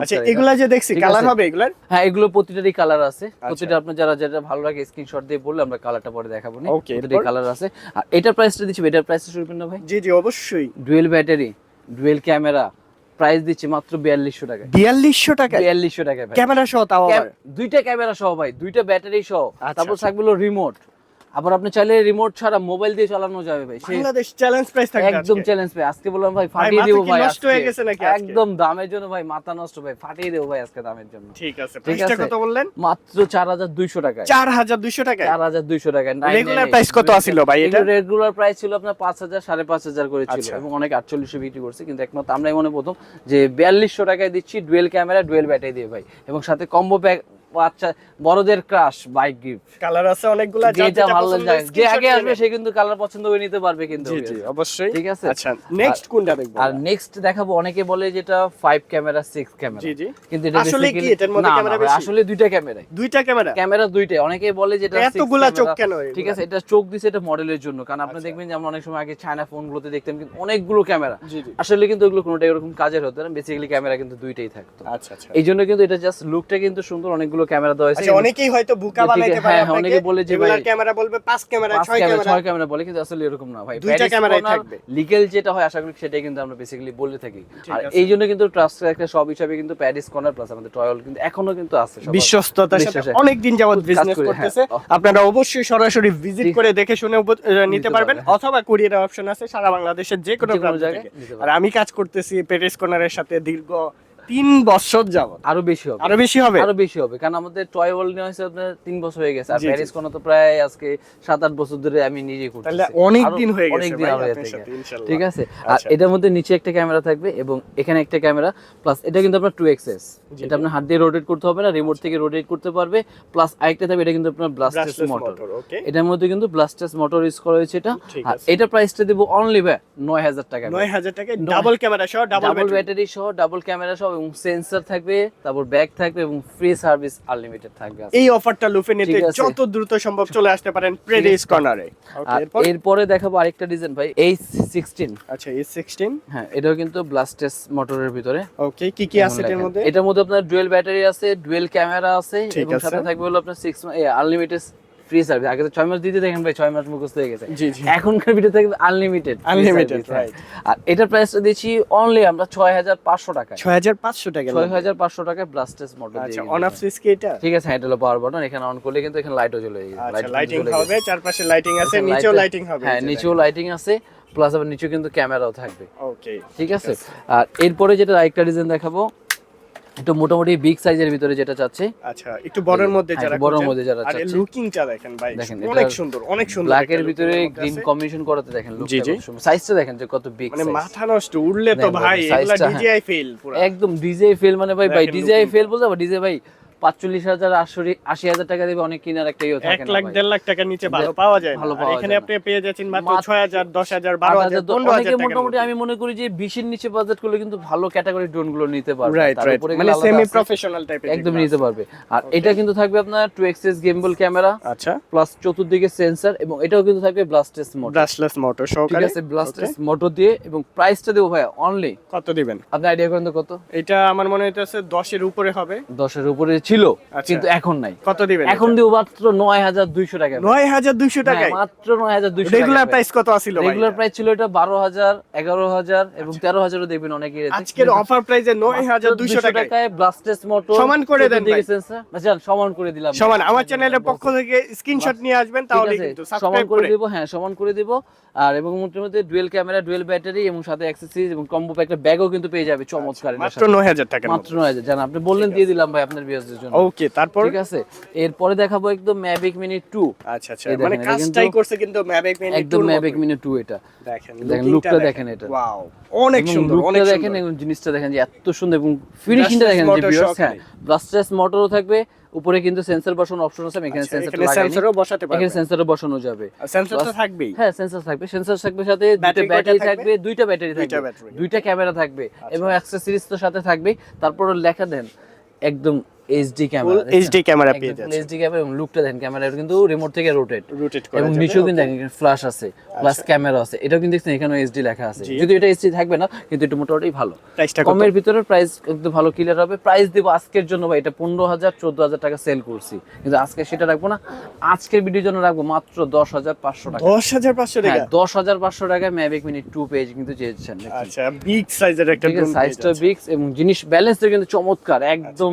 আচ্ছা এগুলা যে দেখছি কালার হবে এগুলার? হ্যাঁ এগুলো প্রতিটারই কালার আছে। আচ্ছা। প্রতিটা আপনার যারা যেটা ভালো লাগে স্ক্রিনশট দিয়ে বললে আমরা কালারটা পরে দেখাবো না। প্রতিটাই কালার আছে। আর এটার প্রাইসটা দিচ্ছি এটার প্রাইসটা শুরু না ভাই? জি জি অবশ্যই। Dual battery dual camera price দিচ্ছি মাত্র বিয়াল্লিশশো টাকা বিয়াল্লিশশো টাকা বিয়াল্লিশশো টাকা ক্যামেরা সহ তাও দুইটা ক্যামেরা সহ ভাই দুইটা ব্যাটারি সহ। আচ্ছা, তারপর আচ্ছা। থাকবে রিমোট আবার আপনি চাইলে রিমোট ছাড়া মোবাইল দিয়ে চালানো যাবে ভাই। বাংলাদেশ চ্যালেঞ্জ প্রাইস থাকবে একদম চ্যালেঞ্জ ভাই আজকে বললাম ভাই ফাটিয়ে দেবো ভাই নষ্ট হয়ে গেছে নাকি একদম দামের জন্য ভাই মাথা নষ্ট ভাই ফাটিয়ে দেবো ভাই আজকে দামের জন্য। ঠিক আছে প্রাইসটা কত বললেন? মাত্র চার হাজার দুইশো টাকা চার হাজার দুইশো চার হাজার দুইশো টাকায়। রেগুলার প্রাইস কত আছিল ভাই এটা? রেগুলার প্রাইস ছিল আপনার পাঁচ হাজার সাড়ে পাঁচ হাজার করে ছিল আচ্ছা। এবং অনেক আটচল্লিশশো বিক্রি করছে। কিন্তু একমাত্র আমরাই মনে প্রথম যে বিয়াল্লিশশো টাকায় দিচ্ছি ডুয়েল ক্যামেরা ডুয়েল ব্যাটারি দিয়ে ভাই। এবং সাথে কম্বো প্যাক বাচ্চা বড়দের ক্রাশ বাইক গিফট কালার আছে অনেকগুলা যেটা ভালো লাগে যে আগে আসবে সে কিন্তু কালার পছন্দ করে নিতে পারবে কিন্তু জি জি অবশ্যই। ঠিক আছে? আচ্ছা নেক্সট কোনটা দেখব আর নেক্সট দেখাবো অনেকে বলে যেটা ফাইভ ক্যামেরা সিক্স ক্যামেরা জি জি। কিন্তু এটা আসলে কি এটার মধ্যে ক্যামেরা বেশি? আসলে দুইটা ক্যামেরাই দুইটা ক্যামেরা ক্যামেরা দুইটাই। অনেকে বলে যেটা এতগুলা চোখ কেন ঠিক আছে এটা চোখ দিছে এটা মডেলের জন্য। কারণ আপনি আচ্ছা। দেখবেন যে আমরা অনেক সময় আগে চায়না ফোন গুলোতে দেখতাম কিন্তু অনেকগুলো ক্যামেরা আসলে কিন্তু ওগুলো কোনোটাই এরকম কাজের হতো না। বেসিক্যালি ক্যামেরা কিন্তু দুইটাই থাকতো। আচ্ছা আচ্ছা। এই জন্য কিন্তু এটা জাস্ট লুকটা কিন্তু সুন্দর অনেকগুলো ক্যামেরা দেওয়া হয়েছে। আচ্ছা অনেকেই হয়তো বুকা বানাইতে পারে হ্যাঁ, অনেকে বলে যে ভাই- ক্যামেরা বলবে পাঁচ ক্যামেরা ছয় ক্যামেরা ছয় ক্যামেরা। বলে কিন্তু আসলে এরকম না। ভাই দুইটা ক্যামেরাই থাকবে। লিগেল যেটা হয় আশা করি সেটাই কিন্তু আমরা বেসিক্যালি বলে থাকি। আর এই জন্য কিন্তু ট্রাস্ট একটা সব হিসাবে কিন্তু প্যারিস কর্নার প্লাস আমাদের টয়ল কিন্তু এখনও কিন্তু আছে। বিশ্বস্ততার সাথে অনেক দিন যাবত বিজনেস করতেছে। হ্যাঁ। আপনারা অবশ্যই সরাসরি ভিজিট করে দেখে শুনে নিতে পারবেন। অথবা কুরিয়ার অপশন আছে সারা বাংলাদেশের যে কোনো জায়গায় আর আমি কাজ করতেছি পেরিস কর্নারের সাথে দীর্ঘ তিন বছর যাবত। আরও বেশি হবে। আরও বেশি হবে? আরও বেশি হবে কারণ আমাদের টয় ওয়ার্ল্ড নিয়ে হয়েছে আপনার তিন বছর হয়ে গেছে। আর। প্যারিস কোনো তো প্রায় আজকে সাত আট বছর ধরে আমি নিজেই করতেছি। তাহলে অনেক দিন হয়ে গেছে অনেক দিন আরও। সাথে, ইনশাল্লাহ। ঠিক আছে? আর আচ্ছা। এটার মধ্যে নিচে একটা ক্যামেরা থাকবে এবং এখানে একটা ক্যামেরা প্লাস এটা কিন্তু আপনার টু এক্সএস জি, এটা আপনার হাত দিয়ে রোটেট করতে হবে না রিমোট থেকে রোটেট করতে পারবে প্লাস আরেকটা থাকবে এটা কিন্তু আপনার ব্লাস্টেস মোটর এটার মধ্যে কিন্তু ব্লাস্টেস মোটর ইউজ করা হয়েছে এটা। আর আছে। এটা প্রাইসটা দেবো অনলি ভাই নয় হাজার টাকা। নয় হাজার নয়- ডাবল ক্যামেরা সহ ডাবল ব্যাটারি সহ ডাবল ক্যামেরা সহ এবং সেন্সর থাকবে তারপর ব্যাগ থাকবে এবং ফ্রি সার্ভিস আনলিমিটেড থাকবে এই অফারটা লুফে নিতে যত দ্রুত সম্ভব চলে আসতে পারেন প্রেডিস কর্নারে এরপরে? দেখাবো আরেকটা ডিজাইন ভাই এই সিক্সটিন আচ্ছা এই সিক্সটিন হ্যাঁ এটাও কিন্তু ব্লাস্টেস মোটরের ভিতরে। ওকে কি কি আছে এটার মধ্যে? এটার মধ্যে আপনার ডুয়েল ব্যাটারি আছে ডুয়েল ক্যামেরা আছে এবং সাথে থাকবে হলো আপনার সিক্স আনলিমিটেড ফ্রি সার্ভিস আগে তো ছয় মাস দিতে দেখেন ভাই ছয় মাস মুখস্থ হয়ে গেছে। এখনকার ভিডিও থাকবে আনলিমিটেড right. আর এটার প্রাইসটা দিচ্ছি অনলি আমরা ছয় হাজার পাঁচশো টাকায়। ছয় হাজার পাঁচশো টাকা ছয় হাজার পাঁচশো টাকায় ব্লাস্টেস আচ্ছা অন অফ সুইচ কি এটা? ঠিক আছে হ্যাঁ এটা হলো পাওয়ার বাটন এখানে অন করলে কিন্তু এখানে লাইটও জ্বলে আচ্ছা লাইটিং হবে চারপাশে লাইটিং আছে নিচেও লাইটিং হবে হ্যাঁ নিচেও লাইটিং আছে প্লাস আবার নিচেও কিন্তু ক্যামেরাও থাকবে। ওকে ঠিক আছে? আর এরপরে যেটা আরেকটা ডিজাইন দেখাবো একটু মোটামুটি বিগ সাইজের ভিতরে যেটা চাচ্ছে। আচ্ছা একটু বড়ের মধ্যে হ্যাঁ, যারা বড়ের মধ্যে যারা আর লুকিং লুকিংটা দেখেন ভাই দেখেন, অনেক সুন্দর অনেক সুন্দর ব্ল্যাকের এর ভিতরে মধ্যে গ্রিন কম্বিনেশন করাতে দেখেন জি, জি। সাইজটা দেখেন যে কত বিগ মানে মাথা নষ্ট উড়লে তো ভাই এগুলা ডিজেআই ফিল ডিজিআই ফেল পুরো। একদম ডিজেআই ফেল মানে ভাই ভাই ডিজেআই ফিল বলতে ডিজে ভাই পাঁচচল্লিশ হাজার আশি হাজার টাকা দেবে অনেক কিনার একটা ইয়ে থাকে লাখ ভাই। দেড় লাখ টাকার নিচে ভালো পাওয়া যায় ভালো পাওয়া এখানে আপনি পেয়ে যাচ্ছেন মাত্র মাত্র ছয় হাজার দশ হাজার বারো হাজার হাজার, পনেরো অনেকে হাজার মোটামুটি আমি মনে করি যে বিশের নিচে বাজেট করলে কিন্তু ভালো ক্যাটাগরি ড্রোনগুলো নিতে পারবে। রাইট তার রাইট উপরে মানে সেমি প্রফেশনাল টাইপের একদম নিতে পারবে। আর এটা কিন্তু থাকবে আপনার টু এক্সেস গেমবল ক্যামেরা আচ্ছা। প্লাস চতুর্দিকে সেন্সর এবং এটাও কিন্তু থাকবে ব্লাস্টেস মোটর ব্রাশলেস মোটর ঠিক সহকারে আছে ব্লাস্টেস মোটর দিয়ে এবং প্রাইসটা দেবো ভাই অনলি কত দিবেন? আপনি আইডিয়া করেন তো কত? এটা আমার মনে হইতেছে দশের উপরে হবে। দশের উপরে ছিল আচ্ছা। কিন্তু এখন নাই। কত দিবেন এখন দিব মাত্র নয় হাজার দুইশো টাকা। নয় হাজার দুইশো হ্যাঁ, মাত্র নয় হাজার দুইশো রেগুলার প্রাইস কত আছিল রেগুলার প্রাইস ছিল এটা বারো হাজার এগারো হাজার এবং তেরো হাজারও দেখবেন অনেকেই রেখেছে। আজকের অফার প্রাইসে নয় হাজার দুইশো টাকায়। টাকায় ব্লাস্টেস মোটর সমান করে দেন ভাই। আচ্ছা সমান করে দিলাম। সমান। আমার চ্যানেলের পক্ষ থেকে স্ক্রিনশট নিয়ে আসবেন তাহলে কিন্তু সমান সাবস্ক্রাইব করে দিব হ্যাঁ সমান করে দিব। আর এবং মোটের মধ্যে ডুয়েল ক্যামেরা ডুয়েল ব্যাটারি এবং সাথে অ্যাক্সেসরিজ এবং কম্বো একটা ব্যাগও কিন্তু পেয়ে যাবে চমৎকার মাত্র সাথে। নয় হাজার টাকা মাত্র নয় হাজার। জান আপনি বললেন দিয়ে দিলাম ভাই আপনার বিয়াসদের জন্য। ওকে তারপর? ঠিক আছে? এরপরে দেখাবো একদম ম্যাভিক মিনি টু আচ্ছা আচ্ছা। মানে কাজটাই করছে কিন্তু ম্যাভিক মিনি একদম ম্যাভিক মিনি টু এটা। দেখেন দেখেন, lookingটা দেখেন। এটা। ওয়াও অনেক সুন্দর অনেক দেখেন সুন্দর। এবং জিনিসটা দেখেন যে এত সুন্দর এবং ফিনিশিংটা দেখেন যে ভিউয়ার্স হ্যাঁ। মোটরও থাকবে উপরে কিন্তু সেন্সর বসানোর অপশন আছে এখানে আচ্ছা, এখানে লাগাইনি। সেন্সরও বসাতে এখানে সেন্সরও বসানো যাবে। সেন্সর তো থাকবেই। হ্যাঁ সেন্সর থাকবে। সেন্সর থাকবে সাথে দুইটা ব্যাটারি থাকবে? দুইটা ব্যাটারি থাকবে। দুইটা ক্যামেরা থাকবে এবং অ্যাক্সেসরিজ তো সাথে থাকবে তারপর লেখা দেন একদম এইচডি ক্যামেরা এইচডি ক্যামেরা পেয়ে যাচ্ছে। এইচডি ক্যামেরা এবং লুকটা দেখেন ক্যামেরা কিন্তু রিমোট থেকে রোটেট রোটেট করা এবং নিচেও কিন্তু দেখেন ফ্ল্যাশ আছে প্লাস ক্যামেরা আছে। এটাও কিন্তু দেখছেন এখানে এইচডি লেখা আছে। যদি এটা এইচডি থাকবে না কিন্তু এটা মোটামুটি ভালো। কমের ভিতরে প্রাইস একটু ভালো ক্লিয়ার হবে। প্রাইস দিব আজকের জন্য ভাই এটা পনেরো হাজার চোদ্দ হাজার টাকা সেল করছি। কিন্তু আজকে সেটা রাখব না। আজকের ভিডিওর জন্য রাখব মাত্র দশ হাজার পাঁচশো টাকা। দশ হাজার পাঁচশো টাকা? হ্যাঁ দশ হাজার পাঁচশো টাকায় ম্যাভিক মিনি টু পেজ কিন্তু চেয়েছেন আচ্ছা বিগ সাইজের একটা সাইজটা বিগ এবং জিনিস ব্যালেন্সটা কিন্তু চমৎকার একদম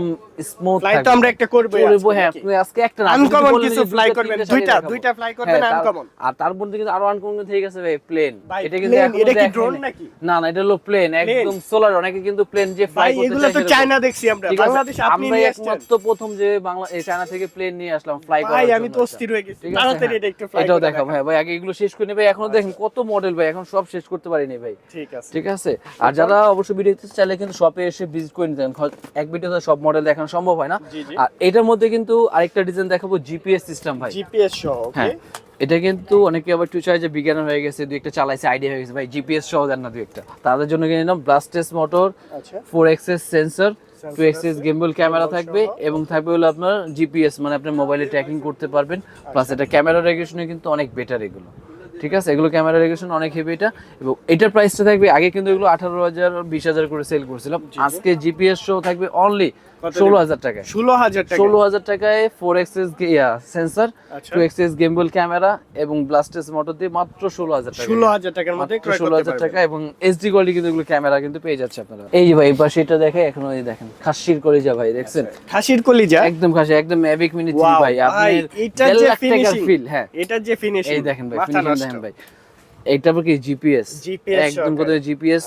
স্মুথ তো আমরা একটা করব আজকে, হ্যাঁ আপনি আজকে একটা না, বলেন কিছু দুইটা, করবেন, দুইটা, দুইটা fly করবেন হ্যাঁ, তার- uncommon। আর তার মধ্যে কিন্তু আরও আনকমন থেকে গেছে ভাই প্লেন এটা কিন্তু এটা কি drone নাকি? না না এটা হলো প্লেন একদম সোলার অনেকে কিন্তু প্লেন যে ফ্লাই করতে এগুলো তো চায়না দেখছি আমরা বাংলাদেশে আপনি নিয়ে একমাত্র প্রথম যে বাংলা এই চায়না থেকে প্লেন নিয়ে আসলাম ফ্লাই ভাই আমি তো অস্থির হয়ে গেছি তাড়াতাড়ি হ্যাঁ। এটা একটু fly এটাও দেখাবো। হ্যাঁ ভাই আগে এগুলো শেষ করে নেবে এখনও দেখেন কত মডেল ভাই এখন সব শেষ করতে পারিনি ভাই। ঠিক আছে। ঠিক আছে? আর যারা অবশ্যই ভিডিও দেখতে চাইলে কিন্তু শপে এসে ভিজিট করে নিতেন এক ভিডিওতে সব মডেল দেখানো সম্ভব হয় না। আর এটার মধ্যে কিন্তু আরেকটা ডিজাইন দেখাবো জিপিএস সিস্টেম ভাই। জিপিএস সহ হ্যাঁ ওকে এটা কিন্তু অনেকে আবার একটু চায় যে বিজ্ঞান হয়ে গেছে দুই একটা চালাইছে আইডিয়া হয়ে গেছে। ভাই জিপিএস সহ দেন না দুই একটা। তাদের জন্য কিনে নিলাম ব্লাস্টেস মোটর আচ্ছা। Four axis sensor two axis gimbal camera থাকবে এবং থাকবে হলো আপনার জিপিএস মানে আপনার মোবাইলে ট্র্যাকিং করতে পারবেন। প্লাস এটা ক্যামেরা রেগুলেশনে কিন্তু অনেক বেটার এগুলো। ঠিক আছে? এগুলো ক্যামেরা রেগুলেশন অনেক হেভি এটা। এবং এটার প্রাইসটা থাকবে আগে কিন্তু এগুলো আঠারো হাজার বিশ হাজার করে সেল করছিলাম। আজকে জিপিএস শো থাকবে অনলি ষোলো হাজার টাকায়। ষোলো হাজার ষোলো হাজার টাকায় ফোর এক্সেস সেন্সর আচ্ছা। টু এক্সেস গেম্বল ক্যামেরা এবং ব্লাস্টেস মোটর দিয়ে মাত্র ষোলো হাজার টাকা ষোলো হাজার টাকার মধ্যে ষোলো হাজার টাকা এবং এইচডি কোয়ালিটি কিন্তু এগুলো ক্যামেরা কিন্তু পেয়ে যাচ্ছে আপনারা। এই যে ভাই এই পাশে এটা দেখে এখন ওই দেখেন খাসির কলিজা ভাই দেখছেন? খাসির কলিজা? একদম খাসি একদম ম্যাভিক মিনি থ্রি ভাই। আপনি যে ফিল হ্যাঁ। এটার যে ফিনিশিং এই দেখেন ভাই ফিনিশিং দেখেন ভাই। আবার কি জিপিএস একদম কত জিপিএস।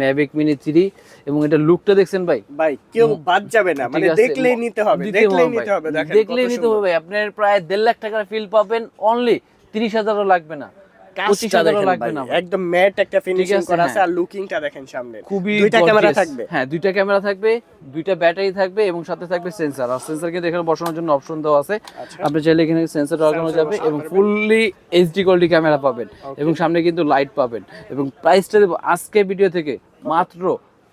ম্যাভিক মিনি থ্রি এবং এটা লুকটা দেখছেন ভাই? ভাই কেউ বাদ যাবে না মানে দেখলেই নিতে হবে দেখলেই নিতে। হবে দেখেন দেখলেই নিতে হবে। আপনার প্রায় দেড় লাখ টাকার ফিল পাবেন অনলি তিরিশ হাজারও লাগবে না। কাজটা দেখেন লাগবে ভাই, না একদম ম্যাট একটা ফিনিশিং করা আছে। আর লুকিংটা দেখেন সামনে। খুবই দুইটা ক্যামেরা থাকবে। হ্যাঁ দুইটা ক্যামেরা থাকবে দুইটা ব্যাটারি থাকবে এবং সাথে থাকবে সেন্সর আর সেন্সর কিন্তু এখানে বসানোর জন্য অপশন দেওয়া আছে। আচ্ছা। আপনি চাইলে এখানে সেন্সর লাগানো যাবে এবং। ফুললি এইচডি কোয়ালিটি ক্যামেরা পাবেন এবং সামনে কিন্তু লাইট পাবেন। এবং প্রাইসটা দেবো আজকে ভিডিও থেকে মাত্র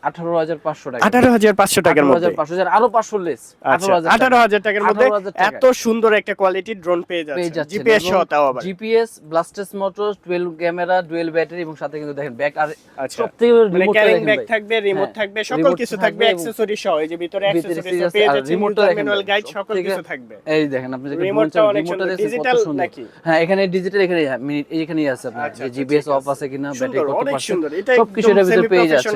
আঠারো হাজার পাঁচশো টাকা। আঠারো হাজার পাঁচশো টাকার মধ্যে। পাঁচশো হাজার আরও পাঁচশো লেস আচ্ছা আঠারো হাজার টাকার মধ্যে এত সুন্দর একটা কোয়ালিটির ড্রোন পেয়ে পেয়ে যাচ্ছে যাচ্ছে জিপিএস সহ তাও আবার। GPS brushless motor twelve camera dual battery এবং সাথে কিন্তু দেখেন ব্যাক আর আচ্ছা। সব থেকে রিমোটটা ক্যারিং দেখেন ব্যাগ ভাই। থাকবে রিমোট হ্যাঁ, থাকবে সকল কিছু থাকবে থাকবে অ্যাকসেসরি সহ এই যে ভিতরে ভিতরে অ্যাকসেসরি পেয়ে যাচ্ছে remote-টা রিমোটটা দেখেন ম্যানুয়াল গাইড সকল কিছু থাকবে। এই দেখেন আপনি যেটা Remote-টা অনেক সুন্দর। দেখেন কত Digital সুন্দর। নাকি? হ্যাঁ এখানে ডিজিটাল এখানে মিনিট এখানেই আছে আপনার। আচ্ছা, যে আচ্ছা, জিপিএস অফ আছে কিনা ব্যাটারি কত পার্সেন্ট ভিতরে পেয়ে যাচ্ছে।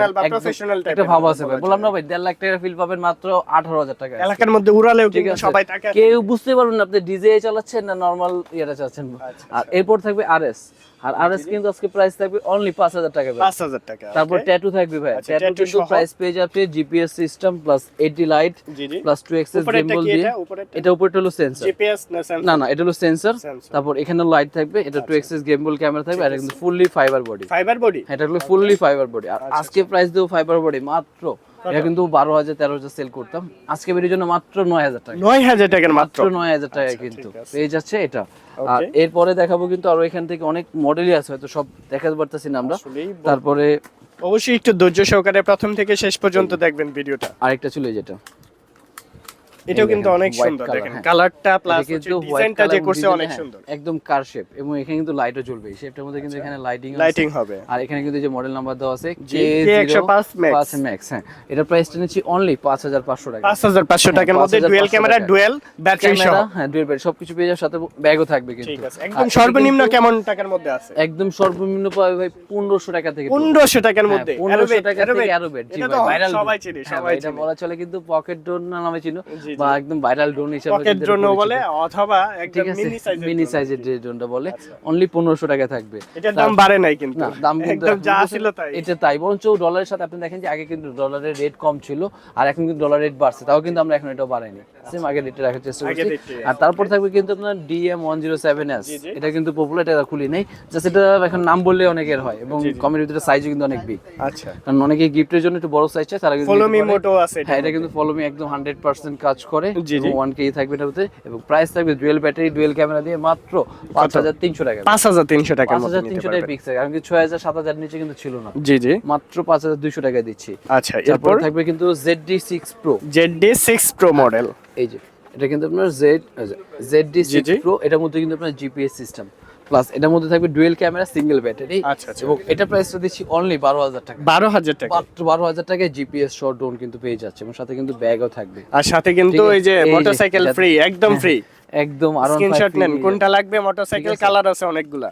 একদম একটা ভাব আছে ভাই বললাম না ভাই দেড় লাখ টাকার ফিল পাবেন মাত্র আঠারো হাজার টাকা এলাকার মধ্যে উড়ালেও ঠিক কিন্তু আছে। সবাই তাকে কেউ বুঝতে পারবেন না আপনি ডিজে চালাচ্ছেন না নর্মাল ইয়েটা চালাচ্ছেন। আচ্ছা, আর এরপর থাকবে আরএস আর আরএস কিন্তু আজকে প্রাইস থাকবে অনলি পাঁচ হাজার টাকা ভাই। পাঁচ হাজার টাকা তারপর ট্যাটু থাকবে ভাই। আচ্ছা, ট্যাটু কিন্তু প্রাইস পেয়ে যাচ্ছে GPS system plus eighty light G G. Plus two axis gimbal দিয়ে। এটা? উপরটা হলো সেন্সর জিপিএস না সেন্সর না না এটা হলো সেন্সর তারপর এখানে লাইট থাকবে এটা টু এক্সেস গেমবল ক্যামেরা থাকবে আর এটা কিন্তু fully fibre body fibre body এটা হলো ফুললি ফাইবার বডি আর আচ্ছা, আজকে প্রাইস দেবো ফাইবার বডি মাত্র এটা কিন্তু বারো হাজার তেরো হাজার সেল করতাম। আজকে বেরিয়ে জন্য মাত্র নয় হাজার টাকা। নয় হাজার টাকার মাত্র। নয় হাজার টাকা আচ্ছা, কিন্তু। আছে। পেয়ে যাচ্ছে এটা। আর এরপরে দেখাবো কিন্তু আরও এখান থেকে অনেক মডেলই আছে হয়তো সব দেখাতে পারতেছি না আমরা। তারপরে অবশ্যই একটু ধৈর্য সহকারে প্রথম থেকে শেষ পর্যন্ত দেখবেন ভিডিওটা। আরেকটা ছিল যেটা। এটাও কিন্তু অনেক সুন্দর দেখেন। কালারটা প্লাস কিন্তু ডিজাইনটা যে করছে অনেক হ্যাঁ, সুন্দর। একদম কার শেপ এবং এখানে কিন্তু লাইটও জ্বলবে এই শেপটার মধ্যে কিন্তু এখানে লাইটিং লাইটিং হবে। আর এখানে কিন্তু যে মডেল নাম্বার দেওয়া আছে K105 Max। পাঁচ ম্যাক্স হ্যাঁ। এটা প্রাইসটা নিচ্ছি অনলি পাঁচ হাজার পাঁচশো টাকা। পাঁচ হাজার পাঁচশো হ্যাঁ, টাকার মধ্যে 5,500 ডুয়েল ক্যামেরা। ডুয়েল ব্যাটারি সহ। হ্যাঁ ডুয়েল ব্যাটারি সবকিছু পেয়ে যাবে সাথে ব্যাগও থাকবে ঠিক আছে। একদম সর্বনিম্ন কেমন টাকার মধ্যে আছে? একদম সর্বনিম্ন পাবে ভাই পনেরোশো টাকা থেকে শুরু। পনেরোশো টাকার হ্যাঁ, মধ্যে। 1500 টাকা থেকে জি ভাই, তো সবাই। চিনে সবাই এটা বলা চলে কিন্তু পকেট ড্রোন নামে চিনো। বা একদম ভাইরাল ড্রোন হিসেবে পকেট পরিচিত। বলে অথবা একদম মিনি সাইজের মিনি সাইজের যে ড্রোনটা বলে আচ্ছা। অনলি পনেরোশো টাকা থাকবে। এটার দাম বাড়ে নাই কিন্তু। না দাম কিন্তু একদম যা ছিল তাই। এটা তাই বরঞ্চ ডলারের সাথে আপনি দেখেন যে আগে কিন্তু ডলারের রেট কম ছিল আর এখন কিন্তু ডলার রেট বাড়ছে তাও কিন্তু আমরা এখন এটা বাড়াইনি। সেম আগে রেটে রাখার চেষ্টা করছি। আর তারপর থাকবে কিন্তু আপনার DM one zero seven S. এটা কিন্তু পপুলার এটা খুলি নেই। জাস্ট এটা এখন নাম বললে অনেকের হয় এবং কমের ভিতরে সাইজও কিন্তু অনেক বিগ আচ্ছা। কারণ অনেকে গিফটের জন্য একটু বড় সাইজ চায় তারা কিন্তু ফলো মি মোটো আছে হ্যাঁ এটা কিন্তু। ফলো মি একদম হান্ড্রেড পার্সেন্ট কাজ করে। ওয়ান কেজি থাকবে মধ্যে এবং প্রাইস থাকবে ডুয়েল ব্যাটারি ডুয়েল ক্যামেরা দিয়ে মাত্র পাঁচ হাজার তিনশো টাকা। পাঁচ হাজার তিনশো টাকার পাঁচ হাজার তিনশো টাকা পারবেন। কারণ কি ছয় হাজার সাত হাজার নিচে কিন্তু ছিল না। জি জি। মাত্র পাঁচ হাজার দুইশো টাকায় দিচ্ছি। আচ্ছা এরপর? থাকবে কিন্তু Z D six pro Z D six pro model এই যে এটা কিন্তু আপনার Z Z D six pro এটার মধ্যে কিন্তু আপনার জিপিএস সিস্টেম প্লাস এটার মধ্যে থাকবে ডুয়েল ক্যামেরা সিঙ্গেল ব্যাটারি আচ্ছা, আচ্ছা। এবং এটা প্রাইসটা দিচ্ছি অনলি বারো হাজার টাকা। বারো হাজার টাকা। মাত্র বারো হাজার টাকায় জিপিএস শর্ট ড্রোন কিন্তু পেয়ে যাচ্ছে এবং সাথে কিন্তু ব্যাগও থাকবে। আর সাথে কিন্তু এই যে এই যে, মোটরসাইকেল ফ্রি একদম ফ্রি একদম আর স্ক্রিনশট নেন কোনটা লাগবে মোটরসাইকেল কালার আছে। অনেকগুলা।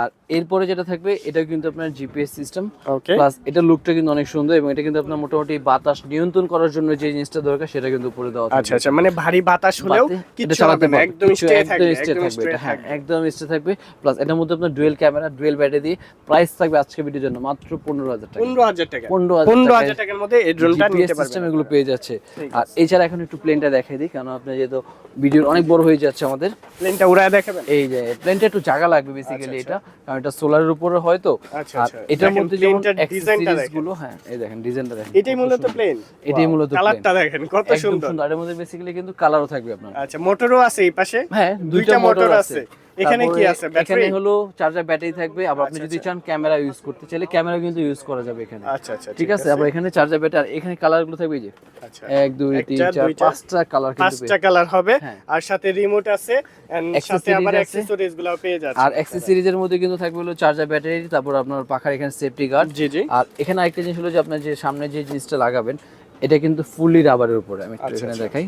আর এরপরে যেটা থাকবে এটা কিন্তু আপনার জিপিএস সিস্টেম ওকে প্লাস এটা লুকটা কিন্তু অনেক সুন্দর এবং এটা কিন্তু আপনার মোটামুটি বাতাস নিয়ন্ত্রণ করার জন্য যে জিনিসটা দরকার সেটা কিন্তু উপরে দেওয়া থাকবে। আচ্ছা আচ্ছা মানে ভারী বাতাস হলেও কিছু চালাতে হবে না একদম স্টে থাকবে stay একদম থাকবে স্টে এটা, হ্যাঁ থাকবে। একদম স্টে থাকবে প্লাস এটার মধ্যে আপনার ডুয়েল ক্যামেরা ডুয়েল ব্যাটারি দিয়ে প্রাইস থাকবে আজকে ভিডিওর জন্য মাত্র পনেরো হাজার টাকা। পনেরো হাজার টাকা। পনেরো পনেরো হাজার হাজার টাকার মধ্যে এই ড্রোনটা নিতে পারবেন সিস্টেম এগুলো পেয়ে যাচ্ছে। আর এছাড়া এখন একটু প্লেনটা দেখাই দিই কারণ আপনি যেহেতু ভিডিও অনেক বড় হয়ে যাচ্ছে আমাদের। প্লেনটা উড়ায় দেখাবেন? এই যে প্লেনটা একটু জায়গা লাগবে বেসিক্যালি এটা কারণ এটা সোলারের উপরে হয় তো। আচ্ছা, আর আচ্ছা। এটার মধ্যে যেমন ডিজাইনটা অ্যাক্সেসরিজগুলো হ্যাঁ এই দেখেন ডিজাইনটা দেখেন এটাই মূলত প্লেন এটাই মূলত কালারটা দেখেন কত সুন্দর। সুন্দর। এর মধ্যে বেসিক্যালি কিন্তু কালারও থাকবে আপনার। আচ্ছা মোটরও আছে এই পাশে? হ্যাঁ দুইটা মোটর আছে। এখানে কি আছে? এখানে ব্যাটারি হলো চার্জার ব্যাটারি থাকবে। আবার আপনি যদি চান ক্যামেরা ইউজ করতে চাইলে ক্যামেরা কিন্তু ইউজ করা যাবে এখানে। আচ্ছা আচ্ছা ঠিক আছে? আবার এখানে চার্জার ব্যাটারি আর এখানে কালারগুলো থাকবে এই যে। আচ্ছা। এক দুই তিন একটা, চার দুইটা, পাঁচটা কালার কিন্তু পাঁচটা কালার হবে। হ্যাঁ। আর সাথে রিমোট আছে and সাথে আবার অ্যাকসেসরিজগুলো পেয়ে যাচ্ছে আর অ্যাক্সেসরিজের মধ্যে কিন্তু থাকবে হলো চার্জার ব্যাটারি তারপর আপনার পাখার এখানে সেফটি গার্ড জি জি। আর এখানে আরেকটা জিনিস হলো যে আপনার যে সামনে যে জিনিসটা লাগাবেন এটা কিন্তু ফুললি রাবারের উপরে। আমি একটু আচ্ছা, এখানে আচ্ছা। দেখাই।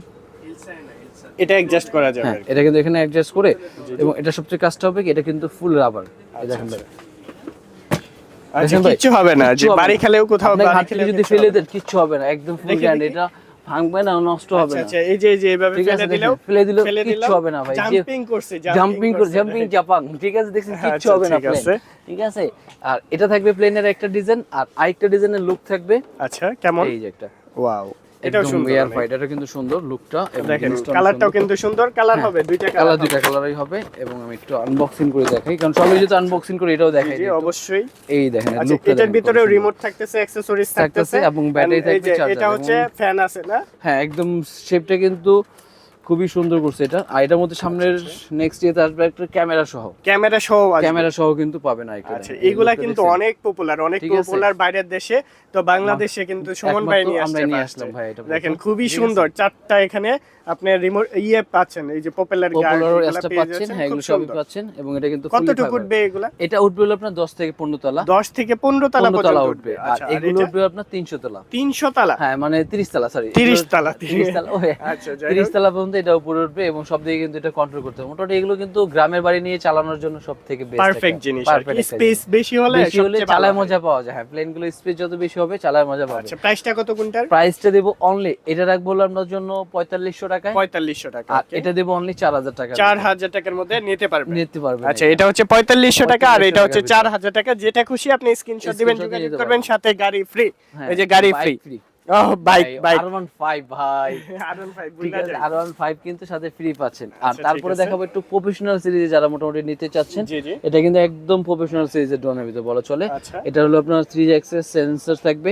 এটা অ্যাডজাস্ট করা যাবে হ্যাঁ এটা কিন্তু এখানে অ্যাডজাস্ট করে এবং এটা সবচেয়ে কাজটা হবে কি এটা কিন্তু ফুল রাবার দেখেন ভাই। আচ্ছা কিচ্ছু হবে না যে বাড়ি খেলেও কোথাও বাড়ি খেলেও যদি ফেলে দেন কিচ্ছু হবে না একদম ফুল গ্যারান্টি এটা ভাঙবে না নষ্ট হবে আচ্ছা না। আচ্ছা এই যে এই যে আছে ফেলে দিলেও ফেলে দিলেও কিচ্ছু হবে না ভাই। জাম্পিং করছে জাম্পিং করছে, জাম্পিং জাপাং ঠিক আছে দেখছেন কিচ্ছু আচ্ছা, হবে না ঠিক আছে। ঠিক আছে? আর এটা থাকবে প্লেনের একটা ডিজাইন আর আরেকটা ডিজাইনের লুক থাকবে আচ্ছা কেমন? এই যে একটা। ওয়াও এটাও সুন্দর এয়ার ফাইট এটা কিন্তু সুন্দর লুকটা দেখেন কালারটাও কিন্তু সুন্দর কালার হবে দুইটা কালার দুইটা কালারই হবে এবং আমি একটু আনবক্সিং করে দেখাই কারণ সবাই যদি আনবক্সিং করে এটাও দেখাই জি অবশ্যই। এই দেখেন আচ্ছা লুকটা এটার ভিতরে রিমোট থাকতেছে অ্যাকসেসরিজ থাকতেছে এবং থাকবে, এটা হচ্ছে ফ্যান আছে না? হ্যাঁ একদম শেপটা কিন্তু খুবই সুন্দর করছে এটা। আর এটার মধ্যে সামনের নেক্সট ইয়েতে আসবে একটা ক্যামেরা সহ। ক্যামেরা সহ আছে ক্যামেরা সহ কিন্তু পাবে না আচ্ছা এগুলা কিন্তু অনেক পপুলার অনেক পপুলার বাইরের দেশে। তো বাংলাদেশে কিন্তু সুমন ভাই নিয়ে আসলাম ভাই এটা দেখেন খুবই সুন্দর চারটা এখানে আপনি রিমোট ইয়ে পাচ্ছেন এই যে পপুলার পপুলার পাচ্ছেন হ্যাঁ এগুলো সবই পাচ্ছেন এবং এটা কিন্তু কতটুকু উঠবে এগুলা? এটা উঠবে হলো আপনার 10 থেকে 15 তলা। 10 থেকে 15 তলা পর্যন্ত উঠবে। আর আচ্ছা এগুলো উঠবে আপনার 300 তলা। 300 তলা? হ্যাঁ মানে 30 তলা সরি 30 তলা, 30 তলা ওই আচ্ছা 30 তলা পর্যন্ত এটা উপরে উঠবে এবং সব দিকে কিন্তু এটা কন্ট্রোল করতে হবে। মোটামুটি এগুলো কিন্তু গ্রামের বাড়ি নিয়ে চালানোর জন্য সব থেকে বেস্ট পারফেক্ট জিনিস স্পেস বেশি হলে বেশি হলে চালায় মজা পাওয়া যায়। হ্যাঁ প্লেনগুলো স্পেস যত বেশি হবে চালায় মজা পাওয়া যায়। আচ্ছা প্রাইসটা কত কোনটার প্রাইসটা দেবো অনলি এটা রাখব হলো আপনার জন্য পঁয়তাল্লিশশো টাকায়? 4500 টাকা আর এটা দেবো অনলি চার হাজার টাকা 4000 টাকার মধ্যে নিতে পারবেন নিতে পারবেন আচ্ছা এটা হচ্ছে পঁয়তাল্লিশশো টাকা আর এটা হচ্ছে চার হাজার টাকা। যেটা খুশি আপনি স্ক্রিনশট দিবেন যোগাযোগ করবেন সাথে গাড়ি ফ্রি হ্যাঁ, এই যে গাড়ি ফ্রি বাইক বাইক আর ওয়ান ফাইভ ভাই। আরন ভাই ঠিক বুঝা আছে যায়। আর ওয়ান ফাইভ কিন্তু সাথে ফ্রি পাচ্ছেন। আর আচ্ছা, তারপরে দেখাবো একটু প্রফেশনাল সিরিজে যারা মোটামুটি নিতে চাচ্ছেন জি জি। এটা কিন্তু একদম প্রফেশনাল সিরিজের ড্রোনের ভিতরে বলা চলে। আচ্ছা। এটা হলো আপনার থ্রি এক্সেস সেন্সর থাকবে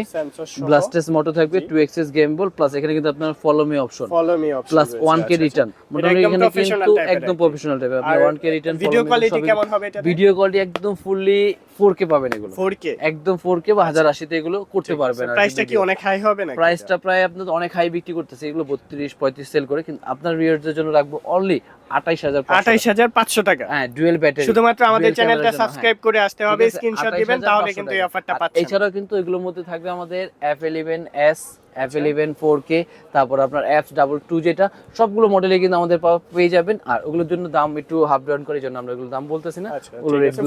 ব্লাস্টেস মোটর থাকবে two axis gimbal plus এখানে কিন্তু আপনার follow me option follow me option plus one K return মোটামুটি এখানে কিন্তু একদম প্রফেশনাল টাইপের আপনি one K return video quality কেমন হবে এটা ভিডিও কোয়ালিটি একদম ফুললি ফোর কে পাবেন এগুলো। 4K একদম ফোর কে বা হাজার আশিতে এগুলো করতে পারবেন প্রাইসটা কি অনেক হাই হবে নাকি প্রাইসটা প্রায় আপনার অনেক হাই বিক্রি করতেছে এগুলো বত্রিশ পঁয়ত্রিশ সেল করে কিন্তু আপনার ভিউয়ারদের জন্য রাখব অনলি আঠাইশ হাজার আঠাইশ হাজার পাঁচশো টাকা। হ্যাঁ ডুয়েল ব্যাটারি। শুধুমাত্র আমাদের চ্যানেলটা সাবস্ক্রাইব করে আসতে হবে স্ক্রিনশট দিবেন তাহলে কিন্তু এই অফারটা পাচ্ছেন। এছাড়াও কিন্তু এগুলোর মধ্যে থাকবে আমাদের F eleven S F eleven four K তারপর আপনার এফ ডাবল টু যেটা সবগুলো মডেলে কিন্তু আমাদের পেয়ে যাবেন। আর ওগুলোর জন্য দাম একটু হাফ ডাউন করে জন্য আমরা এগুলো দাম বলতেছি না। আচ্ছা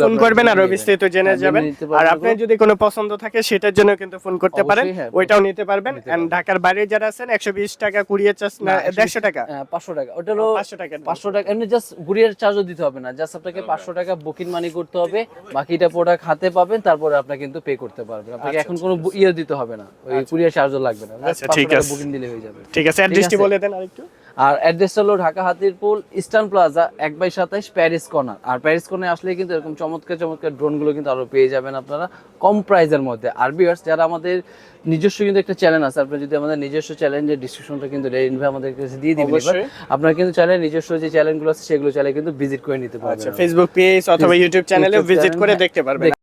ফোন করবেন আরও বিস্তারিত জেনে হ্যাঁ, যাবেন। আর আপনার যদি কোনো পছন্দ থাকে সেটার জন্য কিন্তু ফোন করতে পারেন। হ্যাঁ, ওইটাও নিতে পারবেন। এন্ড ঢাকার বাইরে যারা আছেন একশো বিশ টাকা কুড়িয়ে চার্জ না না, 120 দেড়শো টাকা। হ্যাঁ, পাঁচশো টাকা। ওটা হলো পাঁচশো টাকা পাঁচশো টাকা এমনি জাস্ট কুরিয়ার চার্জও দিতে হবে না জাস্ট আপনাকে পাঁচশো টাকা বুকিং মানি করতে হবে বাকিটা প্রোডাক্ট হাতে পাবেন তারপরে আপনাকে কিন্তু পে করতে পারবেন। আপনাকে এখন কোনো ইয়ে দিতে হবে না ওই কুরিয়ার চার্জও লাগবে না। আচ্ছা, ঠিক আছে। বুকিং দিলে হয়ে যাবে। ঠিক আছে অ্যাড্রেসটি আছে। বলে দেন আরেকটু। আর অ্যাড্রেস হলো ঢাকা হাতিরপুল ইস্টার্ন প্লাজা এক বাই সাতাইশ প্যারিস কর্নার আর প্যারিস কর্নার আসলে কিন্তু এরকম চমৎকার চমৎকার ড্রোনগুলো কিন্তু আরও পেয়ে যাবেন আপনারা কম প্রাইসের মধ্যে। আর বিয়ার্স যারা আমাদের নিজস্ব কিন্তু একটা চ্যানেল আছে আপনারা যদি আমাদের নিজস্ব চ্যালেঞ্জের ডিসক্রিপশনটা কিন্তু আমাদের কাছে দিয়ে দিবেন। আপনারা কিন্তু চাইলে নিজস্ব যে চ্যানেলগুলো আছে সেগুলো চাইলে কিন্তু ভিজিট করে নিতে পারবেন। আচ্ছা ফেসবুক পেজ অথবা ইউটিউব চ্যানেলে ভিজিট করে হ্যাঁ, দেখতে পারবেন।